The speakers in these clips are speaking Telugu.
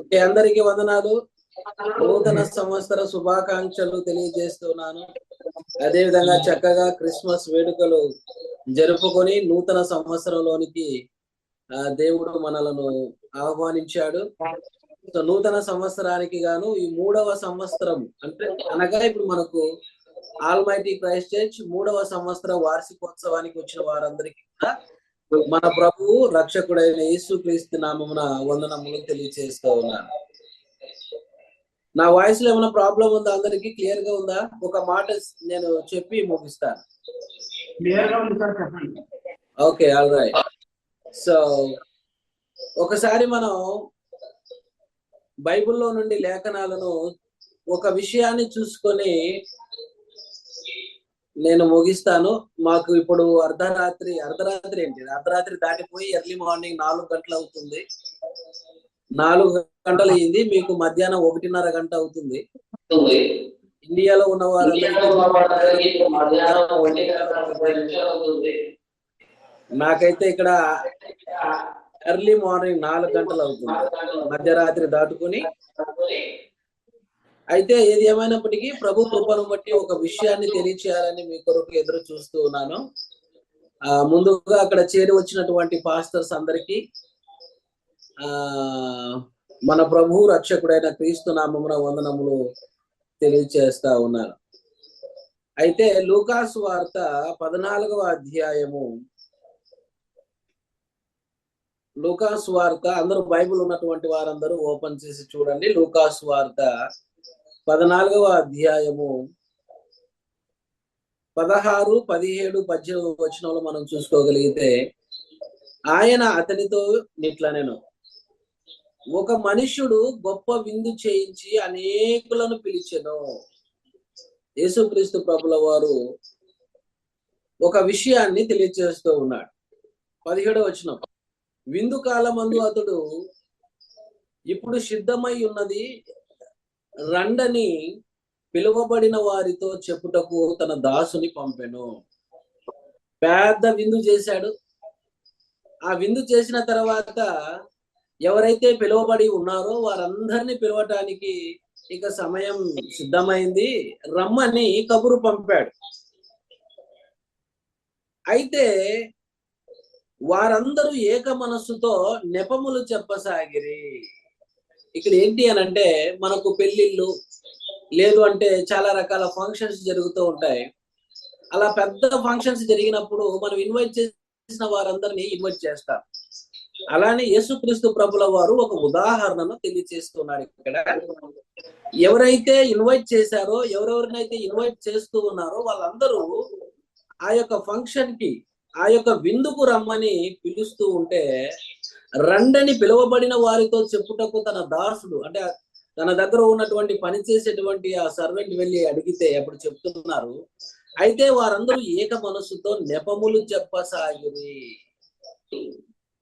ఓకే అందరికీ వందనాలు. నూతన సంవత్సర శుభాకాంక్షలు తెలియజేస్తున్నాను. అదే విధంగా చక్కగా క్రిస్మస్ వేడుకలు జరుపుకొని నూతన సంవత్సరంలోనికి దేవుడు మనలను ఆహ్వానించాడు. నూతన సంవత్సరానికి గాను ఈ మూడవ సంవత్సరం అంటే అనగా ఇప్పుడు మనకు ఆల్మైటీ క్రైస్ట్ చర్చ్ మూడవ సంవత్సర వార్షికోత్సవానికి వచ్చిన వారందరికీ కూడా మన ప్రభువు రక్షకుడైన యేసు క్రీస్తు నామమున వందనములు తెలియజేస్తూ ఉన్నాను. నా వాయిస్లో ఏమైనా ప్రాబ్లం ఉందా? అందరికి క్లియర్గా ఉందా? ఒక మాట నేను చెప్పి ముగిస్తాను. Okay all right. సో ఒకసారి మనం బైబిల్లో నుండి లేఖనాలను ఒక విషయాన్ని చూసుకొని నేను ముగిస్తాను. మాకు ఇప్పుడు అర్ధరాత్రి అర్ధరాత్రి ఏంటి అర్ధరాత్రి దాటిపోయి ఎర్లీ మార్నింగ్ నాలుగు గంటలు అవుతుంది. నాలుగు గంటలు అయింది. మీకు మధ్యాహ్నం ఒకటిన్నర గంట అవుతుంది. ఇండియాలో ఉన్న వారందరికీ నాకైతే ఇక్కడ ఎర్లీ మార్నింగ్ నాలుగు గంటలు అవుతుంది. మధ్యరాత్రి దాటుకుని అయితే ఏది ఏమైనప్పటికీ ప్రభు కృపను బట్టి ఒక విషయాన్ని తెలియచేయాలని మీ కొరకు ఎదురు చూస్తూ ఉన్నాను. ఆ ముందుగా అక్కడ చేరి వచ్చినటువంటి పాస్టర్స్ అందరికీ ఆ మన ప్రభు రక్షకుడైన క్రీస్తు నామమున వందనములు తెలియచేస్తా ఉన్నారు. అయితే లూకాసు వార్త పద్నాలుగవ అధ్యాయము. లూకాస్ వార్త అందరూ బైబిల్ ఉన్నటువంటి వారందరూ ఓపెన్ చేసి చూడండి. లూకాస్ వార్త పద్నాలుగవ అధ్యాయము. పదహారు పదిహేడు పద్దెనిమిది వచనంలో మనం చూసుకోగలిగితే ఆయన అతనితో నిట్లనేను. ఒక మనుష్యుడు గొప్ప విందు చేయించి అనేకులను పిలిచెను. యేసుక్రీస్తు ప్రభుల వారు ఒక విషయాన్ని తెలియజేస్తూ ఉన్నాడు. పదిహేడవ వచనం. విందు కాలమందు అతడు ఇప్పుడు సిద్ధమై ఉన్నది రండని పిలువబడిన వారితో చెప్పుటకు తన దాసుని పంపెను. పెద్ద విందు చేశాడు. ఆ విందు చేసిన తర్వాత ఎవరైతే పిలువబడి ఉన్నారో వారందరినీ పిలవటానికి ఇక సమయం సిద్ధమైంది. రమ్మని కబురు పంపాడు. అయితే వారందరూ ఏక మనస్సుతో నెపములు చెప్పసాగిరి. ఇక్కడ ఏంటి అని అంటే మనకు పెళ్ళిళ్ళు లేదు అంటే చాలా రకాల ఫంక్షన్స్ జరుగుతూ ఉంటాయి. అలా పెద్ద ఫంక్షన్స్ జరిగినప్పుడు మనం ఇన్వైట్ చేసిన వారందరినీ ఇన్వైట్ చేస్తాం. అలానే యేసుక్రీస్తు ప్రభుల వారు ఒక ఉదాహరణను తెలియజేస్తున్నారు ఇక్కడ. ఎవరైతే ఇన్వైట్ చేశారో ఎవరెవరినైతే ఇన్వైట్ చేస్తూ ఉన్నారో వాళ్ళందరూ ఆ యొక్క ఫంక్షన్కి ఆ యొక్క విందుకు రమ్మని పిలుస్తూ ఉంటే రండని పిలువబడిన వారితో చెప్పుటకు తన దాసుడు అంటే తన దగ్గర ఉన్నటువంటి పని చేసేటువంటి ఆ సర్వెంట్ వెళ్ళి అడిగితే అప్పుడు చెప్తున్నారు అయితే వారందరూ ఏక మనస్సుతో నెపములు చెప్పసాగిరి.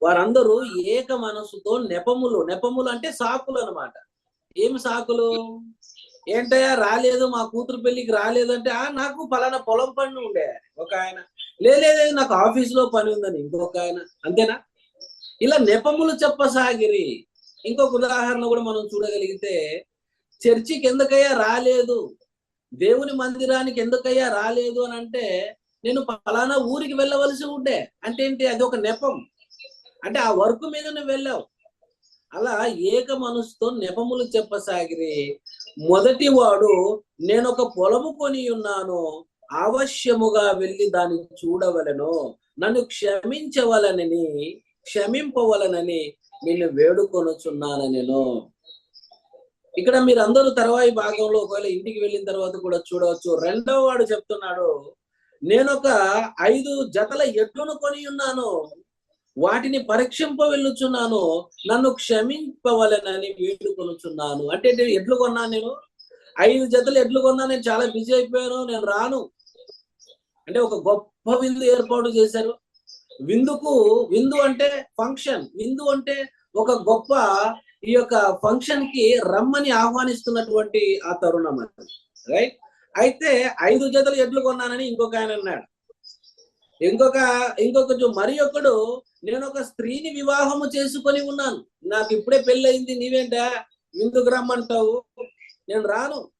వారందరూ ఏక మనస్సుతో నెపములు నెపములు అంటే సాకులు అన్నమాట. ఏం సాకులు? ఏంటయ్యా రాలేదు మా కూతురు పెళ్ళికి రాలేదంటే ఆ నాకు పలానా పొలం పని ఉండే ఒక ఆయన లేదు నాకు ఆఫీస్లో పని ఉందని ఇంకొక ఆయన అంతేనా? ఇలా నెపములు చెప్పసాగిరి. ఇంకొక ఉదాహరణ కూడా మనం చూడగలిగితే చర్చికి ఎందుకయ్యా రాలేదు? దేవుని మందిరానికి ఎందుకయ్యా రాలేదు అని అంటే నేను పలానా ఊరికి వెళ్ళవలసి ఉండే. అంటే ఏంటి? అది ఒక నెపం. అంటే ఆ వర్క్ మీద నువ్వు వెళ్ళావు. అలా ఏక మనసుతో నెపములు చెప్పసాగిరి. మొదటి వాడు నేను ఒక పొలము కొని ఉన్నాను. అవశ్యముగా వెళ్ళి దాన్ని చూడవలను. నన్ను క్షమించవలనని క్షమింపవలనని నిన్ను వేడుకొనుచున్నానెను నేను ఇక్కడ మీరందరూ తర్వాయి భాగంలో ఒకవేళ ఇంటికి వెళ్ళిన తర్వాత కూడా చూడవచ్చు. రెండవ వాడు చెప్తున్నాడు నేను ఒక ఐదు జతల ఎడ్లను కొని ఉన్నాను. వాటిని పరీక్షింప వెళ్ళుచున్నాను నన్ను క్షమింపవలనని వేడుకొనుచున్నాను అంటే నేను ఎడ్లు కొన్నాను నేను? ఐదు జతలు ఎడ్లు కొన్నా నేను చాలా బిజీ అయిపోయాను నేను రాను. అంటే ఒక గొప్ప విందు ఏర్పాటు చేశారు. విందుకు విందు అంటే ఫంక్షన్. విందు అంటే ఒక గొప్ప ఈ యొక్క ఫంక్షన్కి రమ్మని ఆహ్వానిస్తున్నటువంటి ఆ తరుణం అది. రైట్? అయితే ఐదు జతలు ఎడ్లు కొన్నానని ఇంకొక ఆయన అన్నాడు. ఇంకొక ఇంకొక మరి ఒకడు నేను ఒక స్త్రీని వివాహము చేసుకొని ఉన్నాను. నాకు ఇప్పుడే పెళ్ళయింది నీవేంటా? విందుకు రమ్మంటావు? నేను రాను.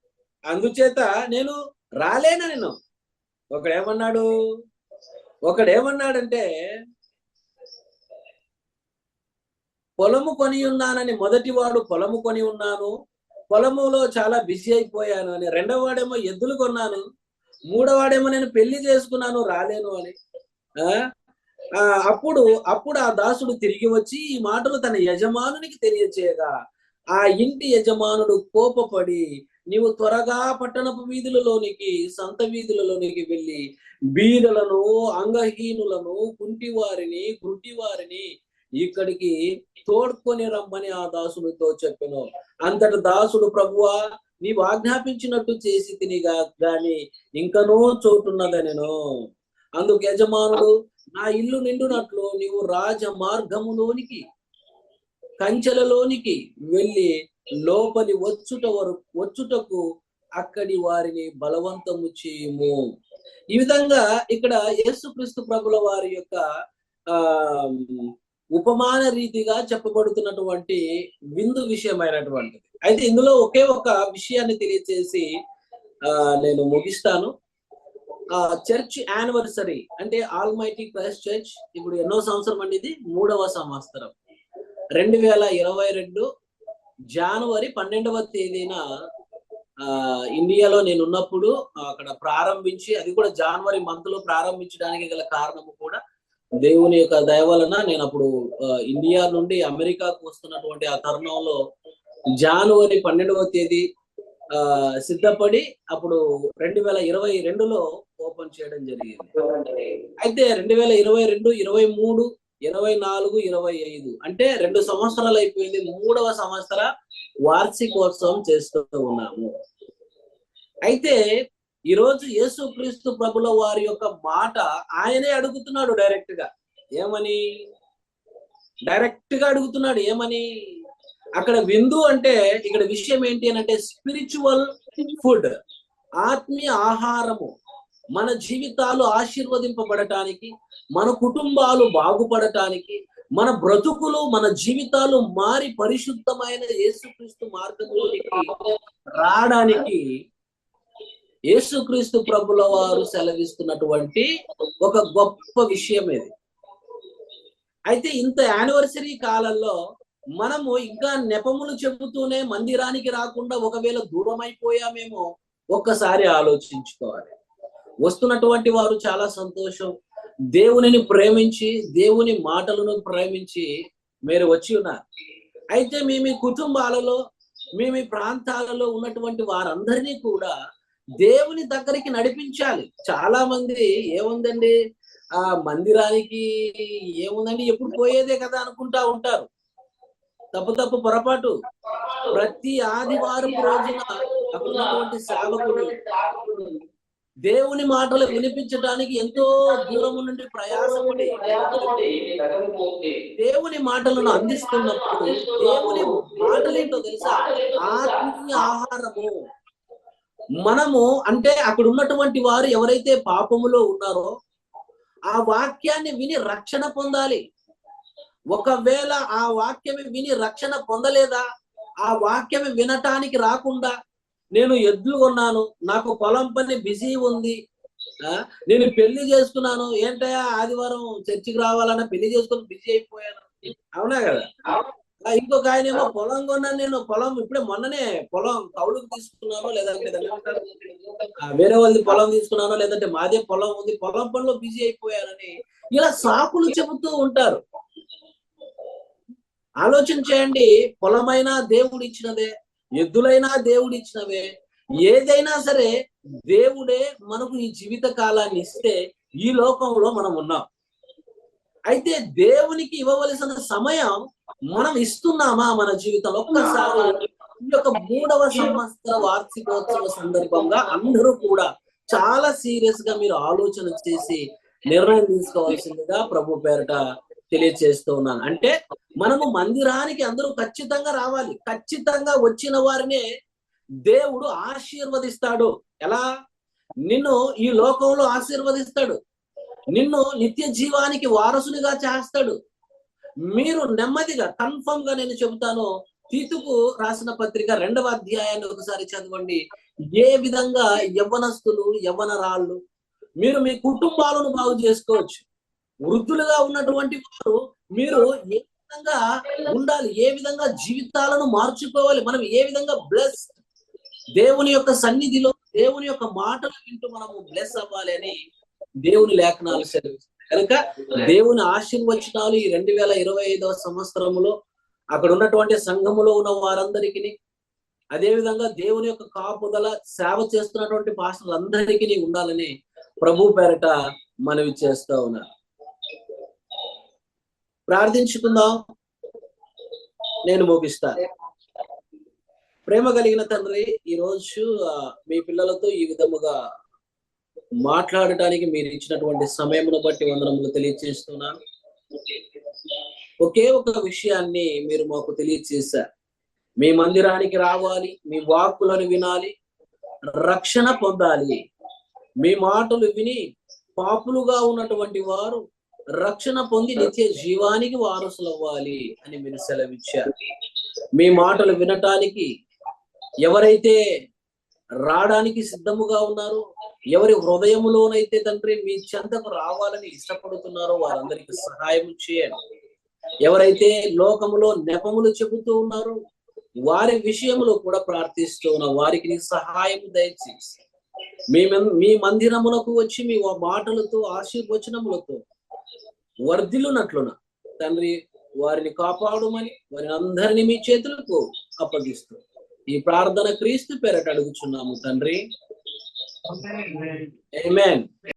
అందుచేత నేను రాలేనా నేను ఒకడేమన్నాడు? ఒకడేమన్నాడంటే పొలము కొని ఉన్నానని మొదటి వాడు పొలము కొని ఉన్నాను పొలములో చాలా బిజీ అయిపోయాను అని. రెండవ వాడేమో ఎద్దులు కొన్నాను మూడవాడేమో నేను పెళ్ళి చేసుకున్నాను రాలేను అని. ఆ? ఆ, అప్పుడు అప్పుడు ఆ దాసుడు తిరిగి వచ్చి ఈ మాటలు తన యజమానునికి తెలియచేయగా ఆ ఇంటి యజమానుడు కోపపడి నీవు త్వరగా పట్టణపు వీధులలోనికి సంత వీధులలోనికి వెళ్ళి బీదలను అంగహీనులను కుంటివారిని గుడ్డివారిని ఇక్కడికి తోడ్కొని రమ్మని ఆ దాసుడితో చెప్పాను. అంతటి దాసుడు ప్రభువా నీవు ఆజ్ఞాపించినట్టు చేసి తినిగా గాని ఇంకనూ చోటున్నదనెను. అందుకు యజమానుడు నా ఇల్లు నిండునట్లు నీవు రాజ మార్గములోనికి కంచెలలోనికి వెళ్ళి లోపలి వచ్చుట వరకు వచ్చుటకు అక్కడి వారిని బలవంతము చేయము. ఈ విధంగా ఇక్కడ యేసుక్రీస్తు ప్రభుల వారి యొక్క ఆ ఉపమాన రీతిగా చెప్పబడుతున్నటువంటి విందు విషయమైనటువంటిది. అయితే ఇందులో ఒకే ఒక విషయాన్ని తెలియచేసి ఆ నేను ముగిస్తాను. ఆ చర్చ్ యానివర్సరీ అంటే ఆల్ మైటీ క్రైస్ట్ చర్చ్ ఇప్పుడు ఎన్నో సంవత్సరం అండి ఇది? మూడవ సంవత్సరం. రెండు వేల ఇరవై రెండు జనవరి పన్నెండవ తేదీన ఆ ఇండియాలో నేను ఉన్నప్పుడు అక్కడ ప్రారంభించి అది కూడా జనవరి మంత్లో ప్రారంభించడానికి గల కారణము కూడా దేవుని యొక్క దయ వలన నేను అప్పుడు ఇండియా నుండి అమెరికాకు వస్తున్నటువంటి ఆ తరుణంలో జనవరి పన్నెండవ తేదీ ఆ సిద్ధపడి అప్పుడు రెండు వేల ఇరవై రెండులో ఓపెన్ చేయడం జరిగింది. అయితే రెండు వేల ఇరవై రెండు ఇరవై మూడు ఇరవై నాలుగు ఇరవై ఐదు. అంటే రెండు సంవత్సరాలు అయిపోయింది. మూడవ సంవత్సర వార్షికోత్సవం చేస్తూ ఉన్నాము. అయితే ఈరోజు యేసుక్రీస్తు ప్రభుల వారి యొక్క మాట ఆయనే అడుగుతున్నాడు డైరెక్ట్గా ఏమని? డైరెక్ట్గా అడుగుతున్నాడు. ఏమని? అక్కడ విందు అంటే ఇక్కడ విషయం ఏంటి అని అంటే స్పిరిచువల్ ఫుడ్ ఆత్మీయ ఆహారము. మన జీవితాలు ఆశీర్వదింపబడటానికి మన కుటుంబాలు బాగుపడటానికి మన బ్రతుకులు మన జీవితాలు మారి పరిశుద్ధమైన యేసుక్రీస్తు మార్గంలోనికి రావడానికి యేసుక్రీస్తు ప్రభుల వారు సెలవిస్తున్నటువంటి ఒక గొప్ప విషయం ఇది. అయితే ఇంత యానివర్సరీ కాలంలో మనము ఇంకా నెపములు చెబుతూనే మందిరానికి రాకుండా ఒకవేళ దూరం అయిపోయామేమో ఒక్కసారి ఆలోచించుకోవాలి. వస్తున్నటువంటి వారు చాలా సంతోషం. దేవునిని ప్రేమించి దేవుని మాటలను ప్రేమించి మీరు వచ్చి ఉన్నారు. అయితే మీ మీ కుటుంబాలలో మీ మీ ప్రాంతాలలో ఉన్నటువంటి వారందరినీ కూడా దేవుని దగ్గరికి నడిపించాలి. చాలా మంది ఏముందండి? ఆ మందిరానికి ఏముందండి? ఎప్పుడు పోయేదే కదా అనుకుంటా ఉంటారు. తప్పు తప్పు పొరపాటు. ప్రతి ఆదివారం రోజున అక్కడ సేవకుడు దేవుని మాటలు వినిపించడానికి ఎంతో దూరం నుండి ప్రయాసపడి దేవుని మాటలను అందిస్తున్నప్పుడు దేవుని మాటలేంటో తెలుసా? ఆత్మీయ ఆహారము. మనము అంటే అక్కడ ఉన్నటువంటి వారు ఎవరైతే పాపములో ఉన్నారో ఆ వాక్యాన్ని విని రక్షణ పొందాలి. ఒకవేళ ఆ వాక్యమే విని రక్షణ పొందలేదా? ఆ వాక్యమే వినటానికి రాకుండా నేను ఎద్దులు కొన్నాను నాకు పొలం పని బిజీ ఉంది నేను పెళ్ళి చేసుకున్నాను ఏంటయ్యా ఆదివారం చర్చికి రావాలన్నా పెళ్ళి చేసుకుని బిజీ అయిపోయాను. అవునా కదా? ఇంకొక ఆయన ఏమో పొలం కొన్నాను నేను పొలం ఇప్పుడే మొన్ననే పొలం కౌలుకు తీసుకున్నాను లేదంటే వేరే వాళ్ళది పొలం తీసుకున్నాను లేదంటే మాదే పొలం ఉంది పొలం పనిలో బిజీ అయిపోయానని ఇలా సాకులు చెబుతూ ఉంటారు. ఆలోచన చేయండి పొలమైనా దేవుడు ఇచ్చినదే. ఎద్దులైనా దేవుడు ఇచ్చినవే ఏదైనా సరే దేవుడే మనకు ఈ జీవిత కాలాన్ని ఇస్తే ఈ లోకంలో మనం ఉన్నాం. అయితే దేవునికి ఇవ్వవలసిన సమయం మనం ఇస్తున్నామా మన జీవితంలో? ఒక్కసారి ఈ యొక్క మూడవ సంవత్సర వార్షికోత్సవ సందర్భంగా అందరూ కూడా చాలా సీరియస్గా మీరు ఆలోచన చేసి నిర్ణయం తీసుకోవాల్సిందిగా ప్రభు పేరట తెలియజేస్తూ ఉన్నాను. అంటే మనము మందిరానికి అందరూ ఖచ్చితంగా రావాలి. ఖచ్చితంగా వచ్చిన వారినే దేవుడు ఆశీర్వదిస్తాడు. ఎలా? నిన్ను ఈ లోకంలో ఆశీర్వదిస్తాడు. నిన్ను నిత్య జీవానికి వారసునిగా చేస్తాడు. మీరు నెమ్మదిగా కన్ఫర్మ్గా నేను చెబుతాను తీతుకు రాసిన పత్రిక రెండవ అధ్యాయాన్ని ఒకసారి చదవండి. ఏ విధంగా యవ్వనస్తులు యవ్వనరాళ్ళు మీరు మీ కుటుంబాలను బాగు చేసుకోవచ్చు. వృద్ధులుగా ఉన్నటువంటి వారు మీరు ఏ విధంగా ఉండాలి ఏ విధంగా జీవితాలను మార్చుకోవాలి మనం ఏ విధంగా బ్లెస్ దేవుని యొక్క సన్నిధిలో దేవుని యొక్క మాటలు వింటూ మనము బ్లెస్ అవ్వాలి అని దేవుని లేఖనాలు సెలవిస్తాయి కనుక దేవుని ఆశీర్వచనాలు ఈ రెండు వేల ఇరవై ఐదవ సంవత్సరములో అక్కడ ఉన్నటువంటి సంఘములో ఉన్న వారందరికీ అదే విధంగా దేవుని యొక్క కాపుదల సేవ చేస్తున్నటువంటి పాస్టర్లందరికీ ఉండాలని ప్రభు పేరట మనవి చేస్తా ఉన్నారు. ప్రార్థించుకుందాం. నేను ముగిస్తాను ప్రేమ కలిగిన తండ్రి ఈ రోజు మీ పిల్లలతో ఈ విధముగా మాట్లాడటానికి మీరు ఇచ్చినటువంటి సమయమును బట్టి వందనములు తెలియజేస్తున్నాను ఒకే ఒక విషయాన్ని మీరు మాకు తెలియజేశారు మీ మందిరానికి రావాలి మీ వాక్కులను వినాలి రక్షణ పొందాలి. మీ మాటలు విని పాపులుగా ఉన్నటువంటి వారు రక్షణ పొంది నిత్య జీవానికి వారసులు అవ్వాలి అని మీరు సెలవిచ్చారు. మీ మాటలు వినటానికి ఎవరైతే రావడానికి సిద్ధముగా ఉన్నారో ఎవరి హృదయములోనైతే తండ్రి మీ చెంతకు రావాలని ఇష్టపడుతున్నారో వారందరికీ సహాయం చేయండి. ఎవరైతే లోకములో నెపములు చెబుతూ ఉన్నారో వారి విషయములో కూడా ప్రార్థిస్తూ ఉన్న వారికి సహాయం దయచేసి. మీ మం- మీ మందిరమునకు వచ్చి మీ మాటలతో ఆశీర్వచనములతో వర్ధిల్లునట్లున తండ్రి వారిని కాపాడుమని వారిని అందరినీ మీ చేతులకు అప్పగిస్తూ ఈ ప్రార్థన క్రీస్తు పేరట అడుగుచున్నాము తండ్రి Amen.